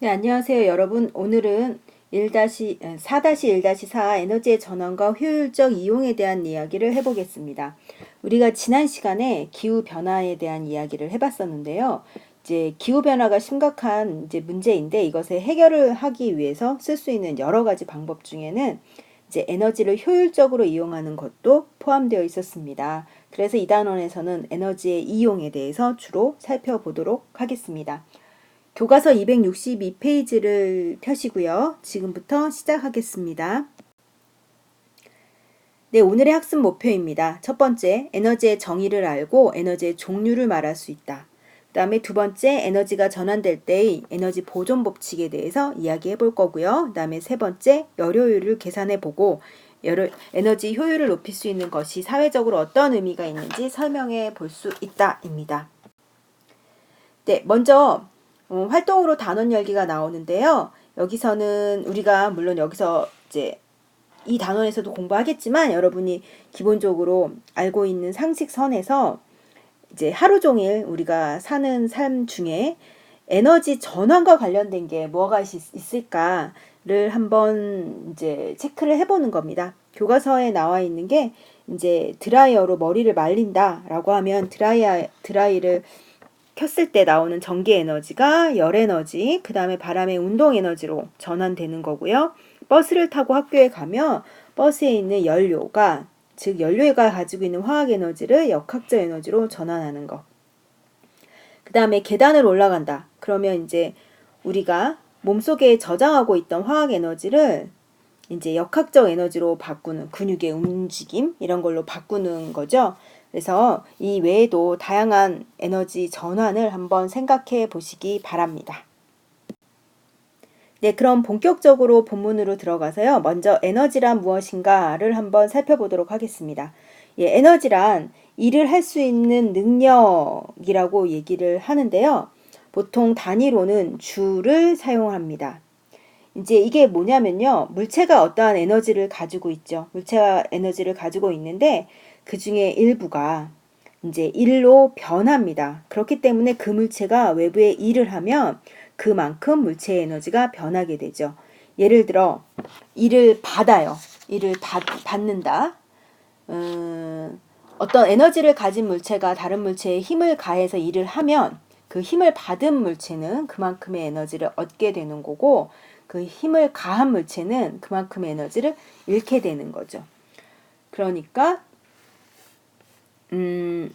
네, 안녕하세요, 여러분. 오늘은 1-4-1-4 에너지의 전환과 효율적 이용에 대한 이야기를 해보겠습니다. 우리가 지난 시간에 기후 변화에 대한 이야기를 해봤었는데요. 이제 기후 변화가 심각한 이제 문제인데 이것에 해결을 하기 위해서 쓸 수 있는 여러 가지 방법 중에는 이제 에너지를 효율적으로 이용하는 것도 포함되어 있었습니다. 그래서 이 단원에서는 에너지의 이용에 대해서 주로 살펴보도록 하겠습니다. 교과서 262페이지를 펴시고요. 지금부터 시작하겠습니다. 네, 오늘의 학습 목표입니다. 첫 번째, 에너지의 정의를 알고 에너지의 종류를 말할 수 있다. 그 다음에 두 번째, 에너지가 전환될 때의 에너지 보존 법칙에 대해서 이야기해 볼 거고요. 그 다음에 세 번째, 열효율을 계산해 보고 에너지 효율을 높일 수 있는 것이 사회적으로 어떤 의미가 있는지 설명해 볼 수 있다입니다. 네, 먼저 어, 활동으로 단원 열기가 나오는데요. 여기서는 우리가 물론 여기서 이제 이 단원에서도 공부하겠지만 여러분이 기본적으로 알고 있는 상식 선에서 이제 하루 종일 우리가 사는 삶 중에 에너지 전환과 관련된 게 뭐가 있을까를 한번 이제 체크를 해보는 겁니다. 교과서에 나와 있는 게 이제 드라이어로 머리를 말린다라고 하면 드라이어 드라이를 켰을 때 나오는 전기 에너지가 열 에너지, 그 다음에 바람의 운동 에너지로 전환되는 거고요. 버스를 타고 학교에 가면 버스에 있는 연료가, 즉 연료가 가지고 있는 화학 에너지를 역학적 에너지로 전환하는 거. 그 다음에 계단을 올라간다. 그러면 이제 우리가 몸속에 저장하고 있던 화학 에너지를 이제 역학적 에너지로 바꾸는 근육의 움직임 이런 걸로 바꾸는 거죠. 그래서 이 외에도 다양한 에너지 전환을 한번 생각해 보시기 바랍니다. 네, 그럼 본격적으로 본문으로 들어가서요. 먼저 에너지란 무엇인가를 한번 살펴보도록 하겠습니다. 예, 에너지란 일을 할 수 있는 능력이라고 얘기를 하는데요. 보통 단위로는 주를 사용합니다. 이제 이게 뭐냐면요. 물체가 어떠한 에너지를 가지고 있죠. 물체가 에너지를 가지고 있는데 그 중에 일부가 이제 일로 변합니다. 그렇기 때문에 그 물체가 외부에 일을 하면 그만큼 물체의 에너지가 변하게 되죠. 예를 들어 일을 받아요. 일을 받, 받는다. 음, 어떤 에너지를 가진 물체가 다른 물체에 힘을 가해서 일을 하면 그 힘을 받은 물체는 그만큼의 에너지를 얻게 되는 거고 그 힘을 가한 물체는 그만큼의 에너지를 잃게 되는 거죠. 그러니까 음,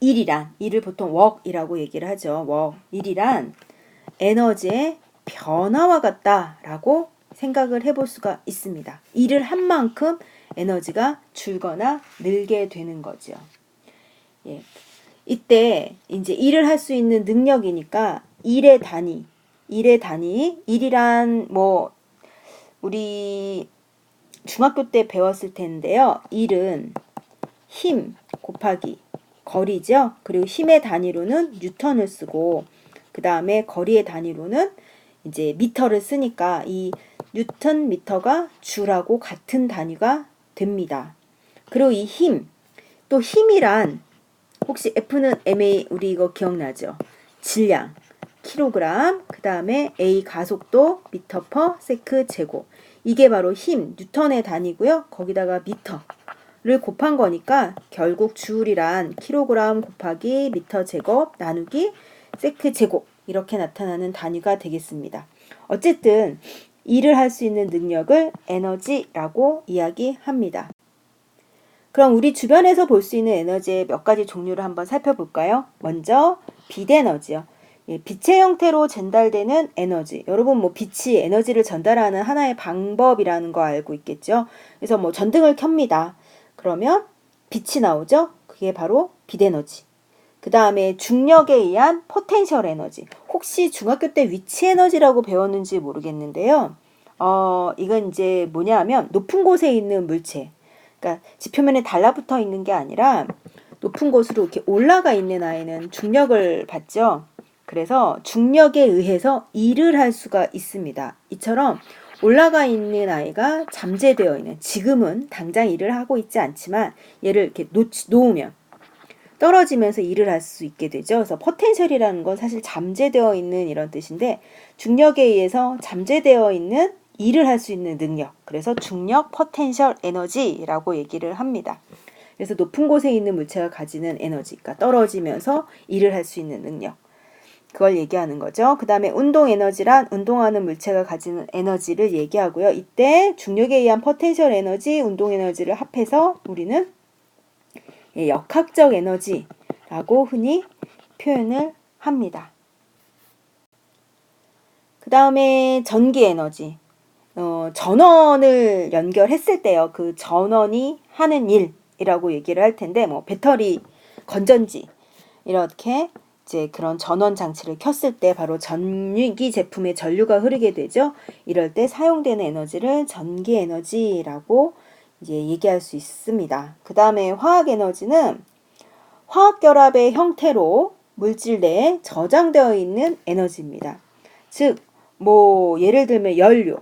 일이란 일을 보통 웍이라고 얘기를 하죠. 웍 일이란 에너지의 변화와 같다라고 생각을 해볼 수가 있습니다. 일을 한 만큼 에너지가 줄거나 늘게 되는 거죠. 예. 이때 이제 일을 할 수 있는 능력이니까 일의 단위, 일의 단위, 일이란 뭐 우리 중학교 때 배웠을 텐데요. 일은 힘 곱하기 거리죠. 그리고 힘의 단위로는 뉴턴을 쓰고 그 다음에 거리의 단위로는 이제 미터를 쓰니까 이 뉴턴 미터가 주라고 같은 단위가 됩니다. 그리고 이 힘, 또 힘이란 혹시 F는 MA 우리 이거 기억나죠? 질량, 킬로그램, 그 다음에 A 가속도 미터 퍼 세크 제곱. 이게 바로 힘, 뉴턴의 단위고요. 거기다가 미터. 를 곱한 거니까 결국 주울이란 킬로그램 곱하기 미터 제곱 나누기 세크 제곱 이렇게 나타나는 단위가 되겠습니다. 어쨌든 일을 할 수 있는 능력을 에너지라고 이야기합니다. 그럼 우리 주변에서 볼 수 있는 에너지의 몇 가지 종류를 한번 살펴볼까요? 먼저 빛에너지요. 예, 빛의 형태로 전달되는 에너지. 여러분 뭐 빛이 에너지를 전달하는 하나의 방법이라는 거 알고 있겠죠? 그래서 뭐 전등을 켭니다. 그러면 빛이 나오죠? 그게 바로 빛 에너지. 그 다음에 중력에 의한 포텐셜 에너지. 혹시 중학교 때 위치 에너지라고 배웠는지 모르겠는데요. 어, 이건 이제 뭐냐 하면 높은 곳에 있는 물체. 그러니까 지표면에 달라붙어 있는 게 아니라 높은 곳으로 이렇게 올라가 있는 아이는 중력을 받죠. 그래서 중력에 의해서 일을 할 수가 있습니다. 이처럼 올라가 있는 아이가 잠재되어 있는 지금은 당장 일을 하고 있지 않지만 얘를 이렇게 놓, 놓으면 떨어지면서 일을 할 수 있게 되죠. 그래서 포텐셜이라는 건 사실 잠재되어 있는 이런 뜻인데 중력에 의해서 잠재되어 있는 일을 할 수 있는 능력. 그래서 중력 포텐셜 에너지라고 얘기를 합니다. 그래서 높은 곳에 있는 물체가 가지는 에너지 가 떨어지면서 일을 할 수 있는 능력. 그걸 얘기하는 거죠. 그 다음에 운동 에너지란 운동하는 물체가 가지는 에너지를 얘기하고요. 이때 중력에 의한 포텐셜 에너지, 운동 에너지를 합해서 우리는 예, 역학적 에너지라고 흔히 표현을 합니다. 그 다음에 전기 에너지. 어, 전원을 연결했을 때요. 그 전원이 하는 일이라고 얘기를 할 텐데, 뭐, 배터리, 건전지, 이렇게 이제 그런 전원 장치를 켰을 때 바로 전기 제품에 전류가 흐르게 되죠. 이럴 때 사용되는 에너지를 전기 에너지라고 이제 얘기할 수 있습니다. 그 다음에 화학 에너지는 화학 결합의 형태로 물질 내에 저장되어 있는 에너지입니다. 즉, 뭐 예를 들면 연료.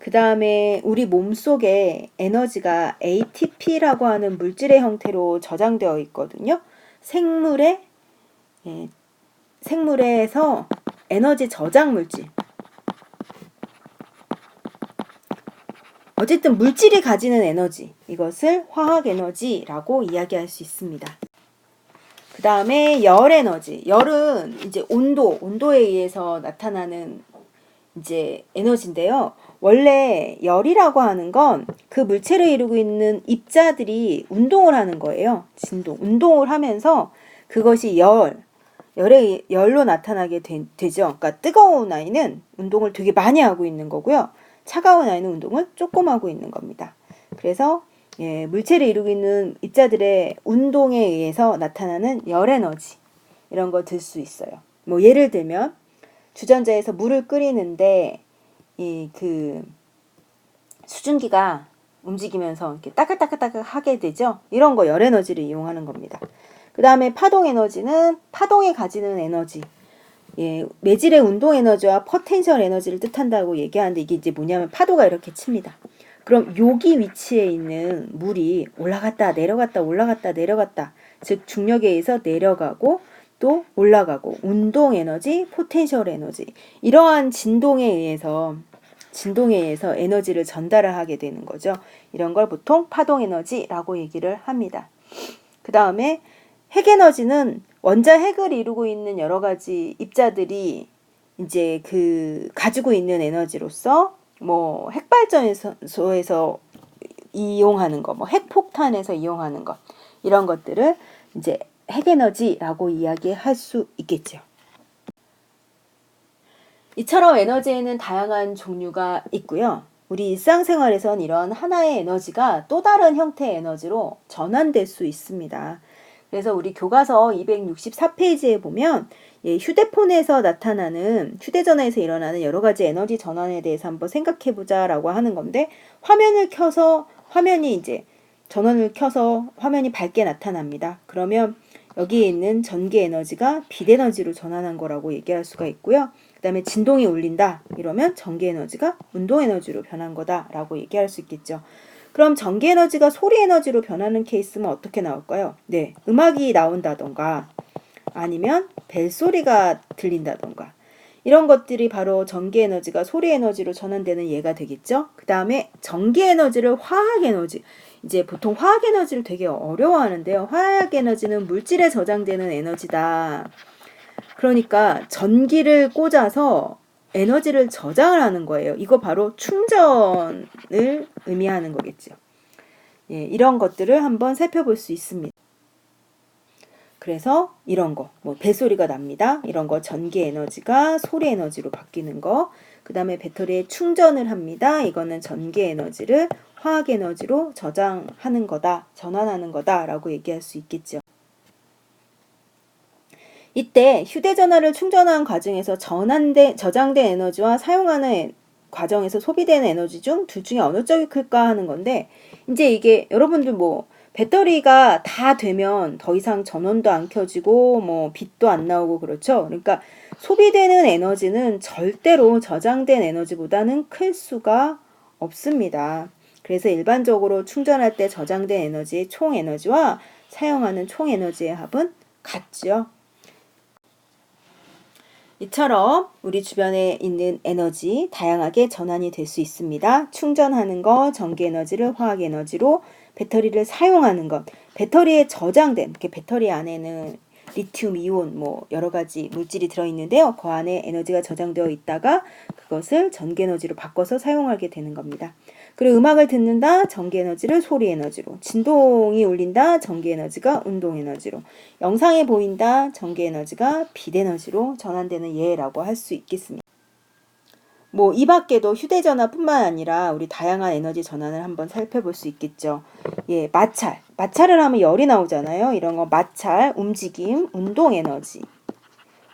그 다음에 우리 몸 속에 에너지가 ATP라고 하는 물질의 형태로 저장되어 있거든요. 생물의 예, 생물에서 에너지 저장 물질. 어쨌든 물질이 가지는 에너지. 이것을 화학 에너지라고 이야기할 수 있습니다. 그 다음에 열 에너지. 열은 이제 온도, 온도에 의해서 나타나는 이제 에너지인데요. 원래 열이라고 하는 건 그 물체를 이루고 있는 입자들이 운동을 하는 거예요. 진동. 운동을 하면서 그것이 열, 열의 열로 나타나게 되, 죠 그러니까 뜨거운 아이는 운동을 되게 많이 하고 있는 거고요. 차가운 아이는 운동을 조금 하고 있는 겁니다. 그래서 예, 물체를 이루고 있는 입자들의 운동에 의해서 나타나는 열 에너지 이런 거 들 수 있어요. 뭐 예를 들면 주전자에서 물을 끓이는데 이 그 수증기가 움직이면서 이렇게 따글따글따글 하게 되죠. 이런 거 열 에너지를 이용하는 겁니다. 그 다음에 파동 에너지는 파동이 가지는 에너지. 예, 매질의 운동 에너지와 포텐셜 에너지를 뜻한다고 얘기하는데 이게 이제 뭐냐면 파도가 이렇게 칩니다. 그럼 여기 위치에 있는 물이 올라갔다 내려갔다 올라갔다 내려갔다 즉 중력에 의해서 내려가고 또 올라가고 운동 에너지, 포텐셜 에너지 이러한 진동에 의해서 진동에 의해서 에너지를 전달을 하게 되는 거죠. 이런 걸 보통 파동 에너지라고 얘기를 합니다. 그 다음에 핵 에너지는 원자 핵을 이루고 있는 여러 가지 입자들이 이제 그 가지고 있는 에너지로서 뭐 핵발전소에서 이용하는 거, 뭐 핵폭탄에서 이용하는 것 이런 것들을 이제 핵에너지라고 이야기할 수 있겠죠. 이처럼 에너지에는 다양한 종류가 있고요. 우리 일상생활에선 이런 하나의 에너지가 또 다른 형태의 에너지로 전환될 수 있습니다. 그래서 우리 교과서 264페이지에 보면 예, 휴대폰에서 나타나는 휴대전화에서 일어나는 여러 가지 에너지 전환에 대해서 한번 생각해 보자라고 하는 건데 화면을 켜서 화면이 이제 전원을 켜서 화면이 밝게 나타납니다. 그러면 여기에 있는 전기 에너지가 빛 에너지로 전환한 거라고 얘기할 수가 있고요. 그 다음에 진동이 울린다 이러면 전기 에너지가 운동 에너지로 변한 거다라고 얘기할 수 있겠죠. 그럼 전기 에너지가 소리 에너지로 변하는 케이스는 어떻게 나올까요? 네, 음악이 나온다던가 아니면 벨소리가 들린다던가 이런 것들이 바로 전기 에너지가 소리 에너지로 전환되는 예가 되겠죠. 그 다음에 전기 에너지를 화학 에너지 이제 보통 화학 에너지를 되게 어려워하는데요. 화학 에너지는 물질에 저장되는 에너지다. 그러니까 전기를 꽂아서 에너지를 저장을 하는 거예요. 이거 바로 충전을 의미하는 거겠죠. 예, 이런 것들을 한번 살펴볼 수 있습니다. 그래서 이런 거, 뭐 벨소리가 납니다. 이런 거 전기 에너지가 소리 에너지로 바뀌는 거. 그 다음에 배터리에 충전을 합니다. 이거는 전기 에너지를 화학 에너지로 저장하는 거다, 전환하는 거다라고 얘기할 수 있겠죠. 이때 휴대전화를 충전하는 과정에서 전환된 저장된 에너지와 사용하는 과정에서 소비되는 에너지 중 둘 중에 어느 쪽이 클까 하는 건데 이제 이게 여러분들 뭐 배터리가 다 되면 더 이상 전원도 안 켜지고 뭐 빛도 안 나오고 그렇죠. 그러니까 소비되는 에너지는 절대로 저장된 에너지보다는 클 수가 없습니다. 그래서 일반적으로 충전할 때 저장된 에너지의 총 에너지와 사용하는 총 에너지의 합은 같죠. 이처럼 우리 주변에 있는 에너지 다양하게 전환이 될 수 있습니다. 충전하는 거, 전기 에너지를 화학 에너지로 배터리를 사용하는 것, 배터리에 저장된 이렇게 배터리 안에는 리튬 이온 뭐 여러 가지 물질이 들어 있는데요. 그 안에 에너지가 저장되어 있다가 그것을 전기 에너지로 바꿔서 사용하게 되는 겁니다. 그리고 음악을 듣는다 전기 에너지를 소리 에너지로 진동이 울린다 전기 에너지가 운동 에너지로 영상에 보인다 전기 에너지가 빛 에너지로 전환되는 예라고 할 수 있겠습니다. 뭐 이 밖에도 휴대전화뿐만 아니라 우리 다양한 에너지 전환을 한번 살펴볼 수 있겠죠. 예, 마찰. 마찰을 하면 열이 나오잖아요. 이런 거 마찰, 움직임, 운동 에너지.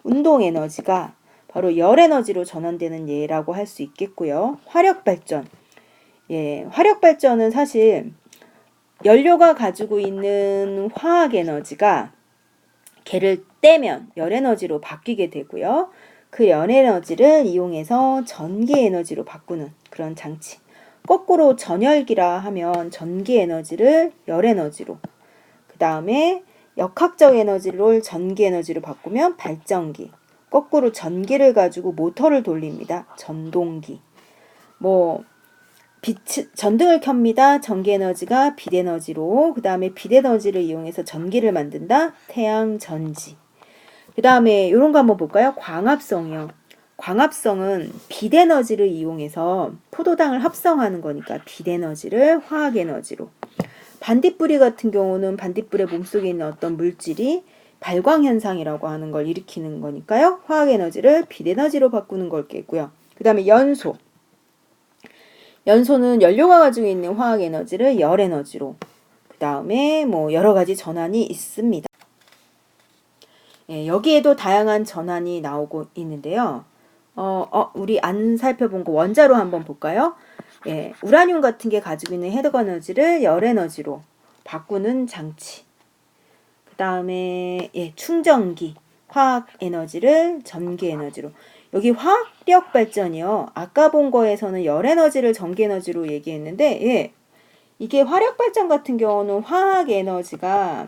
운동 에너지가 바로 열 에너지로 전환되는 예라고 할 수 있겠고요. 화력 발전. 예, 화력 발전은 사실 연료가 가지고 있는 화학 에너지가 걔를 떼면 열 에너지로 바뀌게 되고요. 그 열 에너지를 이용해서 전기 에너지로 바꾸는 그런 장치. 거꾸로 전열기라 하면 전기 에너지를 열 에너지로. 그 다음에 역학적 에너지를 전기 에너지로 바꾸면 발전기. 거꾸로 전기를 가지고 모터를 돌립니다. 전동기. 뭐 빛 전등을 켭니다. 전기 에너지가 빛 에너지로 그 다음에 빛 에너지를 이용해서 전기를 만든다. 태양 전지. 그 다음에 이런 거 한번 볼까요? 광합성이요. 광합성은 빛 에너지를 이용해서 포도당을 합성하는 거니까 빛 에너지를 화학 에너지로. 반딧불이 같은 경우는 반딧불의 몸속에 있는 어떤 물질이 발광 현상이라고 하는 걸 일으키는 거니까요. 화학 에너지를 빛 에너지로 바꾸는 걸겠고요. 그 다음에 연소. 연소는 연료가 가지고 있는 화학 에너지를 열 에너지로. 그 다음에 뭐 여러 가지 전환이 있습니다. 예, 여기에도 다양한 전환이 나오고 있는데요. 어, 어, 우리 안 살펴본 거 원자로 한번 볼까요? 예, 우라늄 같은 게 가지고 있는 헤드 에너지를 열 에너지로 바꾸는 장치. 그 다음에 예, 충전기, 화학 에너지를 전기 에너지로. 여기 화력 발전이요. 아까 본 거에서는 열 에너지를 전기 에너지로 얘기했는데, 예, 이게 화력 발전 같은 경우는 화학 에너지가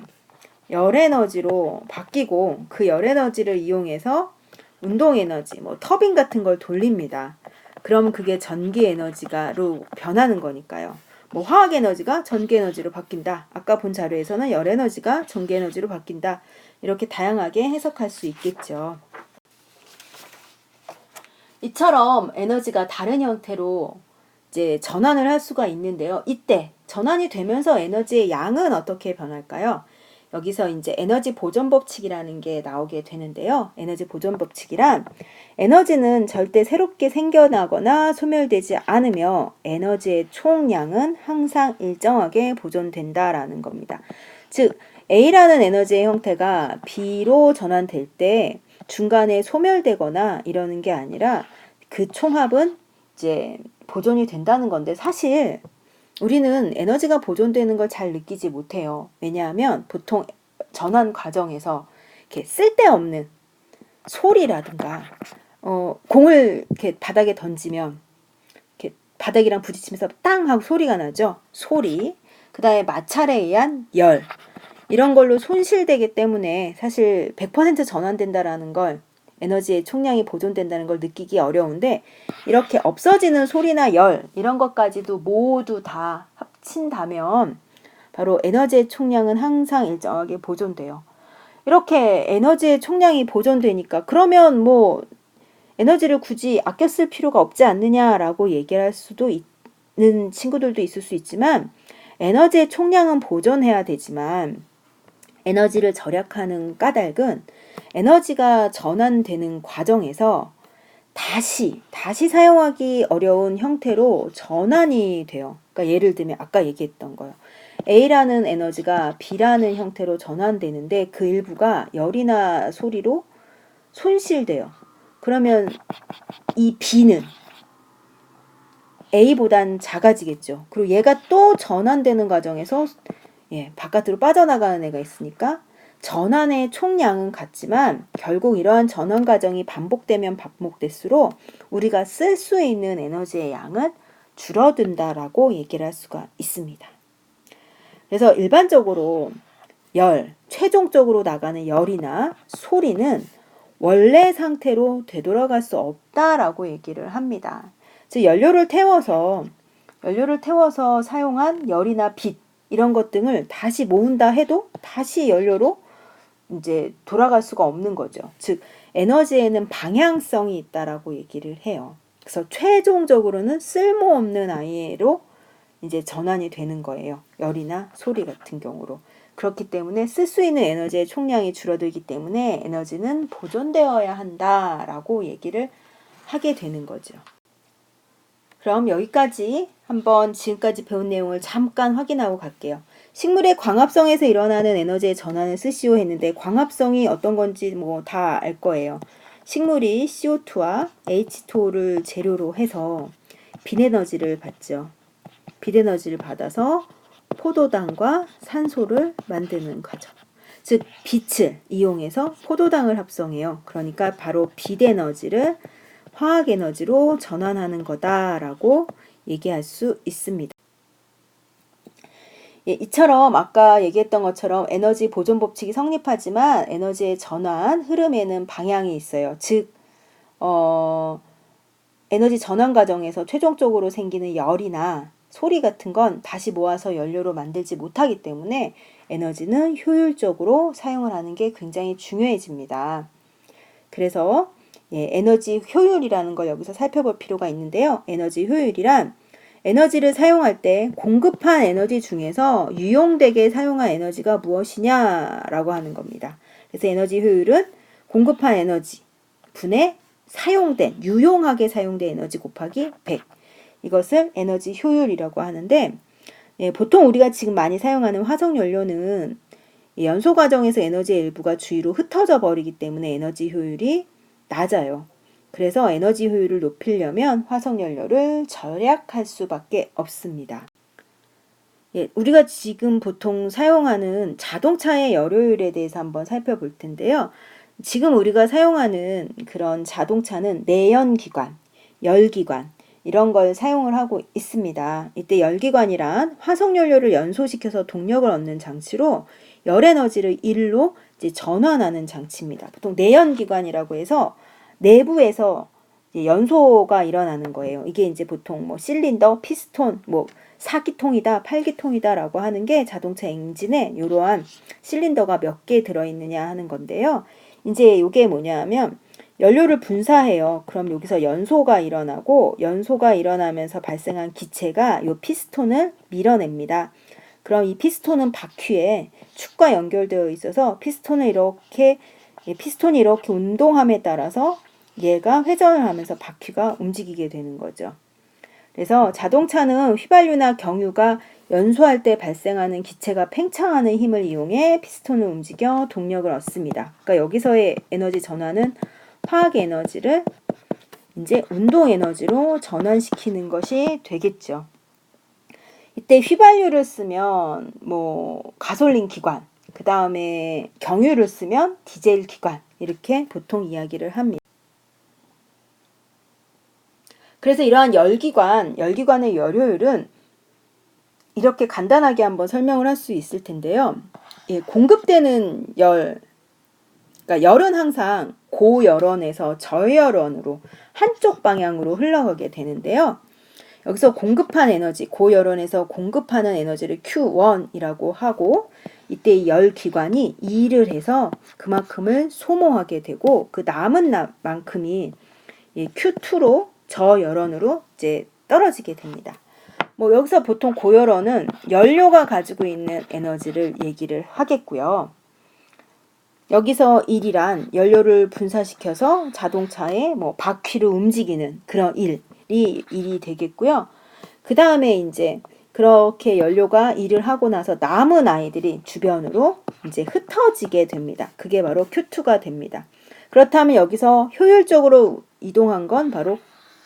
열 에너지로 바뀌고 그 열 에너지를 이용해서 운동 에너지, 뭐 터빈 같은 걸 돌립니다. 그럼 그게 전기 에너지가로 변하는 거니까요. 뭐 화학 에너지가 전기 에너지로 바뀐다. 아까 본 자료에서는 열 에너지가 전기 에너지로 바뀐다. 이렇게 다양하게 해석할 수 있겠죠. 이처럼 에너지가 다른 형태로 이제 전환을 할 수가 있는데요. 이때 전환이 되면서 에너지의 양은 어떻게 변할까요? 여기서 이제 에너지 보존 법칙이라는 게 나오게 되는데요. 에너지 보존 법칙이란 에너지는 절대 새롭게 생겨나거나 소멸되지 않으며 에너지의 총량은 항상 일정하게 보존된다라는 겁니다. 즉 A라는 에너지의 형태가 B로 전환될 때 중간에 소멸되거나 이러는 게 아니라 그 총합은 이제 보존이 된다는 건데 사실 우리는 에너지가 보존되는 걸 잘 느끼지 못해요. 왜냐하면 보통 전환 과정에서 이렇게 쓸데없는 소리라든가 어, 공을 이렇게 바닥에 던지면 이렇게 바닥이랑 부딪히면서 땅 하고 소리가 나죠. 소리. 그다음에 마찰에 의한 열. 이런 걸로 손실되기 때문에 사실 100% 전환된다라는 걸 에너지의 총량이 보존된다는 걸 느끼기 어려운데 이렇게 없어지는 소리나 열 이런 것까지도 모두 다 합친다면 바로 에너지의 총량은 항상 일정하게 보존돼요. 이렇게 에너지의 총량이 보존되니까 그러면 뭐 에너지를 굳이 아껴 쓸 필요가 없지 않느냐라고 얘기할 수도 있는 친구들도 있을 수 있지만 에너지의 총량은 보존해야 되지만 에너지를 절약하는 까닭은 에너지가 전환되는 과정에서 다시 다시 사용하기 어려운 형태로 전환이 돼요. 그러니까 예를 들면 아까 얘기했던 거요. A라는 에너지가 B라는 형태로 전환되는데 그 일부가 열이나 소리로 손실돼요. 그러면 이 B는 A보단 작아지겠죠. 그리고 얘가 또 전환되는 과정에서 예, 바깥으로 빠져나가는 애가 있으니까 전환의 총량은 같지만 결국 이러한 전환 과정이 반복되면 반복될수록 우리가 쓸 수 있는 에너지의 양은 줄어든다라고 얘기를 할 수가 있습니다. 그래서 일반적으로 열, 최종적으로 나가는 열이나 소리는 원래 상태로 되돌아갈 수 없다라고 얘기를 합니다. 즉 연료를 태워서 연료를 태워서 사용한 열이나 빛 이런 것 등을 다시 모은다 해도 다시 연료로 이제 돌아갈 수가 없는 거죠. 즉 에너지에는 방향성이 있다라고 얘기를 해요. 그래서 최종적으로는 쓸모없는 아이로 이제 전환이 되는 거예요. 열이나 소리 같은 경우로. 그렇기 때문에 쓸 수 있는 에너지의 총량이 줄어들기 때문에 에너지는 보존되어야 한다라고 얘기를 하게 되는 거죠. 그럼 여기까지 한번 지금까지 배운 내용을 잠깐 확인하고 갈게요. 식물의 광합성에서 일어나는 에너지의 전환을 쓰시오 했는데 광합성이 어떤 건지 뭐 다 알 거예요. 식물이 CO2와 H2O를 재료로 해서 빛에너지를 받죠. 빛에너지를 받아서 포도당과 산소를 만드는 과정. 즉 빛을 이용해서 포도당을 합성해요. 그러니까 바로 빛에너지를 화학 에너지로 전환하는 거다라고 얘기할 수 있습니다. 예, 이처럼 아까 얘기했던 것처럼 에너지 보존 법칙이 성립하지만 에너지의 전환 흐름에는 방향이 있어요. 즉, 어, 에너지 전환 과정에서 최종적으로 생기는 열이나 소리 같은 건 다시 모아서 연료로 만들지 못하기 때문에 에너지는 효율적으로 사용을 하는 게 굉장히 중요해집니다. 그래서 예, 에너지 효율이라는 걸 여기서 살펴볼 필요가 있는데요. 에너지 효율이란 에너지를 사용할 때 공급한 에너지 중에서 유용되게 사용한 에너지가 무엇이냐라고 하는 겁니다. 그래서 에너지 효율은 공급한 에너지 분의 사용된 유용하게 사용된 에너지 곱하기 100 이것을 에너지 효율이라고 하는데 예, 보통 우리가 지금 많이 사용하는 화석 연료는 연소 과정에서 에너지의 일부가 주위로 흩어져 버리기 때문에 에너지 효율이 낮아요. 그래서 에너지 효율을 높이려면 화석 연료를 절약할 수밖에 없습니다. 예, 우리가 지금 보통 사용하는 자동차의 연료율에 대해서 한번 살펴볼 텐데요. 지금 우리가 사용하는 그런 자동차는 내연기관, 열기관, 이런 걸 사용을 하고 있습니다. 이때 열기관이란 화석연료를 연소시켜서 동력을 얻는 장치로 열에너지를 일로 이제 전환하는 장치입니다. 보통 내연기관이라고 해서 내부에서 연소가 일어나는 거예요. 이게 이제 보통 뭐 실린더, 피스톤, 뭐 사기통이다, 팔기통이다라고 하는 게 자동차 엔진에 이러한 실린더가 몇 개 들어있느냐 하는 건데요. 이제 이게 뭐냐면 연료를 분사해요. 그럼 여기서 연소가 일어나고 연소가 일어나면서 발생한 기체가 이 피스톤을 밀어냅니다. 그럼 이 피스톤은 바퀴에 축과 연결되어 있어서 피스톤을 이렇게 피스톤이 이렇게 운동함에 따라서 얘가 회전을 하면서 바퀴가 움직이게 되는 거죠. 그래서 자동차는 휘발유나 경유가 연소할 때 발생하는 기체가 팽창하는 힘을 이용해 피스톤을 움직여 동력을 얻습니다. 그러니까 여기서의 에너지 전환은 화학 에너지를 이제 운동 에너지로 전환시키는 것이 되겠죠. 이때 휘발유를 쓰면 뭐 가솔린 기관, 그 다음에 경유를 쓰면 디젤 기관 이렇게 보통 이야기를 합니다. 그래서 이러한 열기관, 열기관의 열효율은 이렇게 간단하게 한번 설명을 할 수 있을 텐데요. 예, 공급되는 열, 그러니까 열은 항상 고열원에서 저열원으로 한쪽 방향으로 흘러가게 되는데요. 여기서 공급한 에너지, 고열원에서 공급하는 에너지를 Q1이라고 하고 이때 열 기관이 일을 해서 그만큼을 소모하게 되고 그 남은 만큼이 Q2로 저열원으로 이제 떨어지게 됩니다. 뭐 여기서 보통 고열원은 연료가 가지고 있는 에너지를 얘기를 하겠고요. 여기서 일이란 연료를 분사시켜서 자동차의 뭐 바퀴를 움직이는 그런 일이 일이 되겠고요. 그 다음에 이제 그렇게 연료가 일을 하고 나서 남은 아이들이 주변으로 이제 흩어지게 됩니다. 그게 바로 Q2가 됩니다. 그렇다면 여기서 효율적으로 이동한 건 바로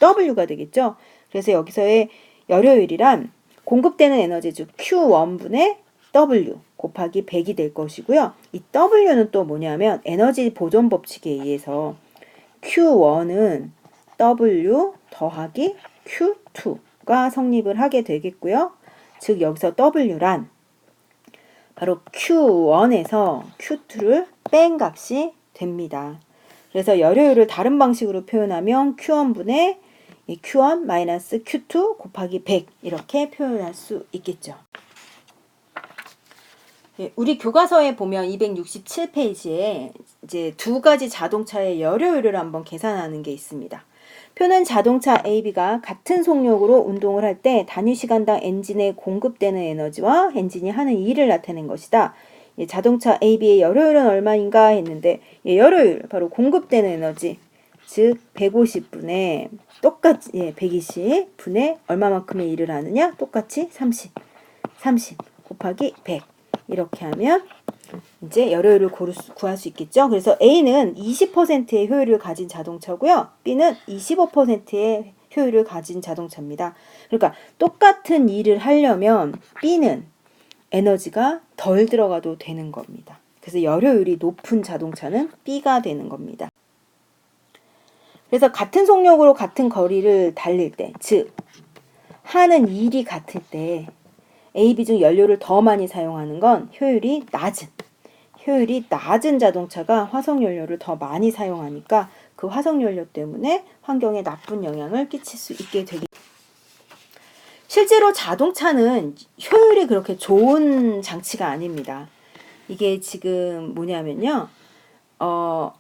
W가 되겠죠. 그래서 여기서의 열효율이란 공급되는 에너지 즉 Q1분의 W 곱하기 100이 될 것이고요. 이 W는 또 뭐냐면 에너지 보존 법칙에 의해서 Q1은 W 더하기 Q2가 성립을 하게 되겠고요. 즉 여기서 W란 바로 Q1에서 Q2를 뺀 값이 됩니다. 그래서 열효율을 다른 방식으로 표현하면 Q1분의 Q1 마이너스 Q2 곱하기 100 이렇게 표현할 수 있겠죠. 예, 우리 교과서에 보면 267페이지에 이제 두 가지 자동차의 열효율을 한번 계산하는 게 있습니다. 표는 자동차 AB가 같은 속력으로 운동을 할 때 단위 시간당 엔진에 공급되는 에너지와 엔진이 하는 일을 나타낸 것이다. 예, 자동차 AB의 열효율은 얼마인가 했는데 예, 열효율 바로 공급되는 에너지. 즉 150분의 똑같이 예, 120분의 얼마만큼의 일을 하느냐? 똑같이 30 30 곱하기 100 이렇게 하면 이제 열효율을 수, 구할 수 있겠죠. 그래서 A는 20%의 효율을 가진 자동차고요. B는 25%의 효율을 가진 자동차입니다. 그러니까 똑같은 일을 하려면 B는 에너지가 덜 들어가도 되는 겁니다. 그래서 열효율이 높은 자동차는 B가 되는 겁니다. 그래서 같은 속력으로 같은 거리를 달릴 때, 즉 하는 일이 같을 때 A, B 중 연료를 더 많이 사용하는 건 효율이 낮은 효율이 낮은 자동차가 화석 연료를 더 많이 사용하니까 그 화석 연료 때문에 환경에 나쁜 영향을 끼칠 수 있게 되기. 실제로 자동차는 효율이 그렇게 좋은 장치가 아닙니다. 이게 지금 뭐냐면요. 어,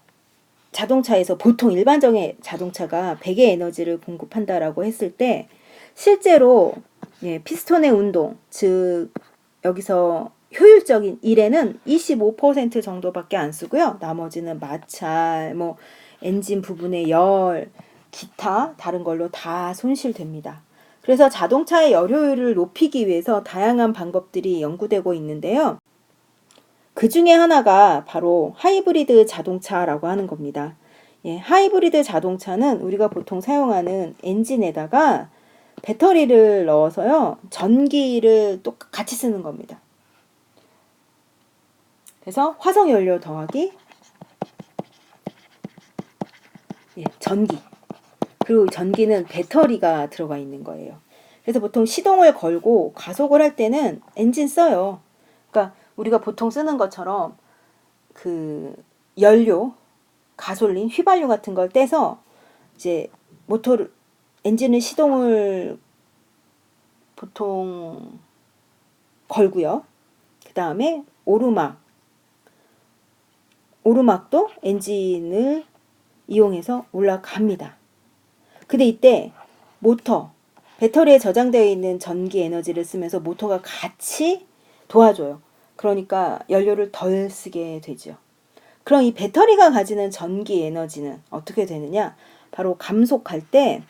자동차에서 보통 일반적인 자동차가 100의 에너지를 공급한다라고 했을 때 실제로 예, 피스톤의 운동, 즉 여기서 효율적인 일에는 25% 정도밖에 안 쓰고요. 나머지는 마찰, 뭐 엔진 부분의 열, 기타 다른 걸로 다 손실됩니다. 그래서 자동차의 열효율을 높이기 위해서 다양한 방법들이 연구되고 있는데요. 그 중에 하나가 바로 하이브리드 자동차라고 하는 겁니다. 예, 하이브리드 자동차는 우리가 보통 사용하는 엔진에다가 배터리를 넣어서요, 전기를 또 같이 쓰는 겁니다. 그래서 화석 연료 더하기 예, 전기. 그리고 전기는 배터리가 들어가 있는 거예요. 그래서 보통 시동을 걸고 가속을 할 때는 엔진 써요. 그러니까 우리가 보통 쓰는 것처럼 그 연료, 가솔린, 휘발유 같은 걸 떼서 이제 모터를 엔진을 시동을 보통 걸고요. 그 다음에 오르막, 오르막도 엔진을 이용해서 올라갑니다. 근데 이때 모터, 배터리에 저장되어 있는 전기 에너지를 쓰면서 모터가 같이 도와줘요. 그러니까 연료를 덜 쓰게 되죠. 그럼 이 배터리가 가지는 전기 에너지는 어떻게 되느냐? 바로 감속할 때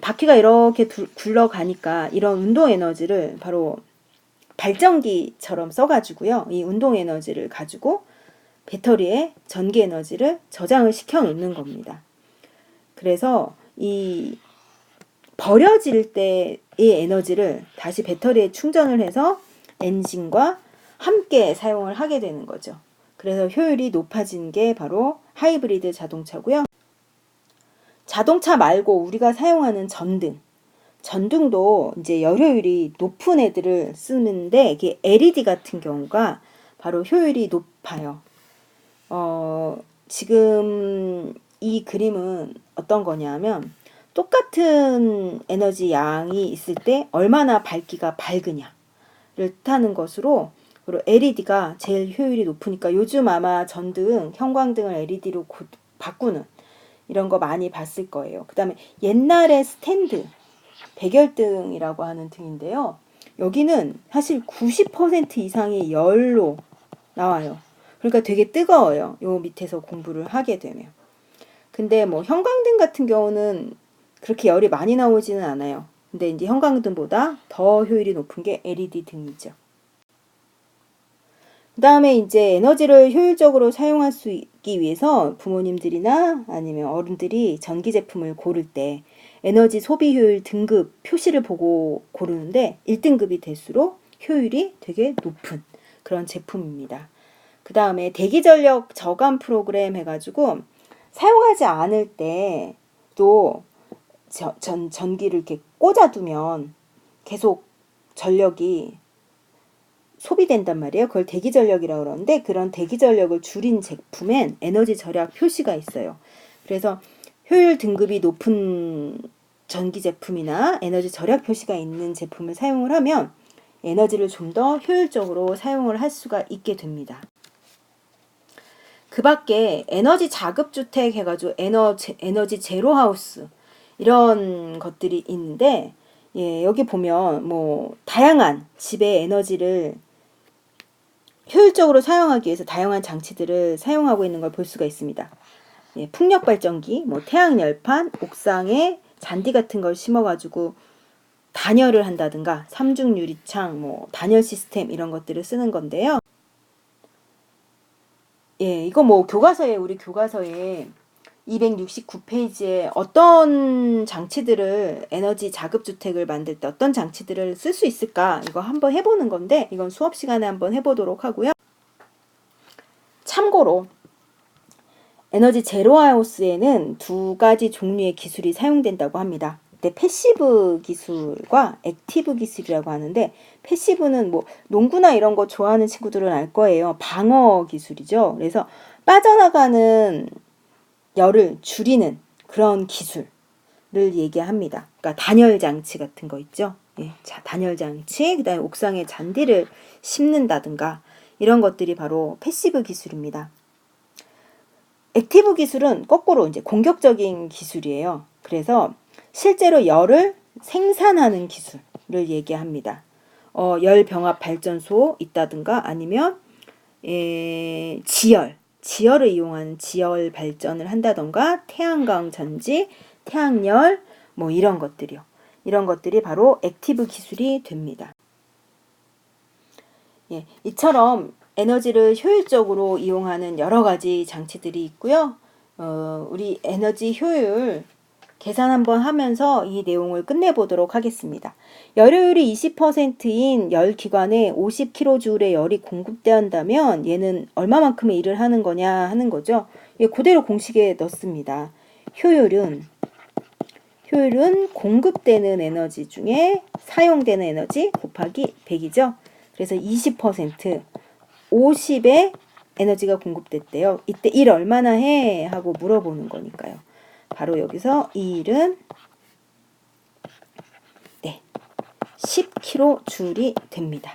바퀴가 이렇게 굴러가니까 이런 운동 에너지를 바로 발전기처럼 써가지고요. 이 운동 에너지를 가지고 배터리에 전기 에너지를 저장을 시켜 놓는 겁니다. 그래서 이 버려질 때의 에너지를 다시 배터리에 충전을 해서 엔진과 함께 사용을 하게 되는 거죠. 그래서 효율이 높아진 게 바로 하이브리드 자동차고요. 자동차 말고 우리가 사용하는 전등. 전등도 이제 열효율이 높은 애들을 쓰는데 이게 LED 같은 경우가 바로 효율이 높아요. 어, 지금 이 그림은 어떤 거냐면 똑같은 에너지 양이 있을 때 얼마나 밝기가 밝으냐를 뜻하는 것으로 그리고 LED가 제일 효율이 높으니까 요즘 아마 전등, 형광등을 LED로 고, 바꾸는 이런 거 많이 봤을 거예요. 그 다음에 옛날에 스탠드, 백열등이라고 하는 등인데요. 여기는 사실 90% 이상이 열로 나와요. 그러니까 되게 뜨거워요. 요 밑에서 공부를 하게 되면. 근데 뭐 형광등 같은 경우는 그렇게 열이 많이 나오지는 않아요. 근데 이제 형광등보다 더 효율이 높은 게 LED 등이죠. 그 다음에 이제 에너지를 효율적으로 사용할 수 있기 위해서 부모님들이나 아니면 어른들이 전기 제품을 고를 때 에너지 소비 효율 등급 표시를 보고 고르는데 1등급이 될수록 효율이 되게 높은 그런 제품입니다. 그 다음에 대기 전력 저감 프로그램 해가지고 사용하지 않을 때또 전, 전기를 이렇게 꽂아두면 계속 전력이 소비된단 말이에요. 그걸 대기 전력이라고 그러는데 그런 대기 전력을 줄인 제품엔 에너지 절약 표시가 있어요. 그래서 효율 등급이 높은 전기 제품이나 에너지 절약 표시가 있는 제품을 사용을 하면 에너지를 좀 더 효율적으로 사용을 할 수가 있게 됩니다. 그 밖에 에너지 자급 주택 해가지고 에너지, 에너지 제로 하우스 이런 것들이 있는데 예, 여기 보면 뭐 다양한 집의 에너지를 효율적으로 사용하기 위해서 다양한 장치들을 사용하고 있는 걸 볼 수가 있습니다. 예, 풍력 발전기, 뭐 태양 열판, 옥상에 잔디 같은 걸 심어가지고 단열을 한다든가 삼중 유리창, 뭐 단열 시스템 이런 것들을 쓰는 건데요. 예, 이거 뭐 교과서에 우리 교과서에 269페이지에 어떤 장치들을 에너지 자급 주택을 만들 때 어떤 장치들을 쓸 수 있을까 이거 한번 해보는 건데 이건 수업 시간에 한번 해보도록 하고요. 참고로 에너지 제로하우스에는 두 가지 종류의 기술이 사용된다고 합니다. 패시브 기술과 액티브 기술이라고 하는데 패시브는 뭐 농구나 이런 거 좋아하는 친구들은 알 거예요. 방어 기술이죠. 그래서 빠져나가는 열을 줄이는 그런 기술을 얘기합니다. 그러니까 단열 장치 같은 거 있죠. 예, 자, 단열 장치, 그다음에 옥상에 잔디를 심는다든가 이런 것들이 바로 패시브 기술입니다. 액티브 기술은 거꾸로 이제 공격적인 기술이에요. 그래서 실제로 열을 생산하는 기술을 얘기합니다. 어, 열 병합 발전소 있다든가 아니면 에, 지열, 지열을 이용한 지열 발전을 한다던가 태양광 전지, 태양열 뭐 이런 것들이요. 이런 것들이 바로 액티브 기술이 됩니다. 예, 이처럼 에너지를 효율적으로 이용하는 여러 가지 장치들이 있고요. 어, 우리 에너지 효율 계산 한번 하면서 이 내용을 끝내보도록 하겠습니다. 열효율이 20%인 열 기관에 50kJ의 열이 공급된다면 얘는 얼마만큼의 일을 하는 거냐 하는 거죠. 예, 그대로 공식에 넣습니다. 효율은 효율은 공급되는 에너지 중에 사용되는 에너지 곱하기 100이죠. 그래서 20% 50의 에너지가 공급됐대요. 이때 일 얼마나 해? 하고 물어보는 거니까요. 바로 여기서 이 일은 네, 10kJ이 됩니다.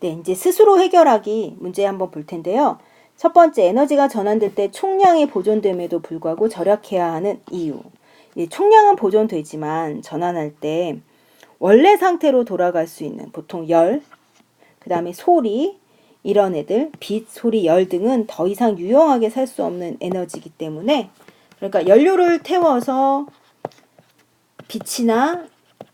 네, 이제 스스로 해결하기 문제 한번 볼 텐데요. 첫 번째, 에너지가 전환될 때 총량이 보존됨에도 불구하고 절약해야 하는 이유. 예, 총량은 보존되지만 전환할 때 원래 상태로 돌아갈 수 있는 보통 열, 그 다음에 소리, 이런 애들, 빛, 소리, 열 등은 더 이상 유용하게 살 수 없는 에너지이기 때문에 그러니까 연료를 태워서 빛이나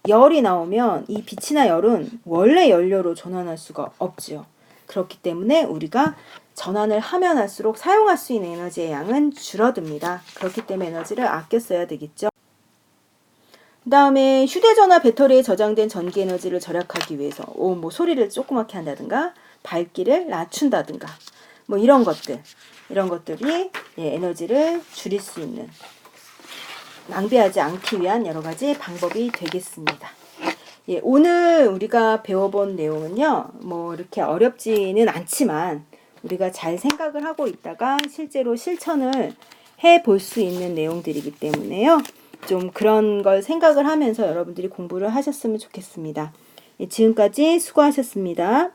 열이 나오면 이 빛이나 열은 원래 연료로 전환할 수가 없지요. 그렇기 때문에 우리가 전환을 하면 할수록 사용할 수 있는 에너지의 양은 줄어듭니다. 그렇기 때문에 에너지를 아껴 써야 되겠죠. 그 다음에 휴대전화 배터리에 저장된 전기 에너지를 절약하기 위해서 오, 뭐 소리를 조그맣게 한다든가 밝기를 낮춘다든가 뭐 이런 것들 이런 것들이 예, 에너지를 줄일 수 있는 낭비하지 않기 위한 여러 가지 방법이 되겠습니다. 예, 오늘 우리가 배워본 내용은요, 뭐 이렇게 어렵지는 않지만 우리가 잘 생각을 하고 있다가 실제로 실천을 해 볼 수 있는 내용들이기 때문에요. 좀 그런 걸 생각을 하면서 여러분들이 공부를 하셨으면 좋겠습니다. 예, 지금까지 수고하셨습니다.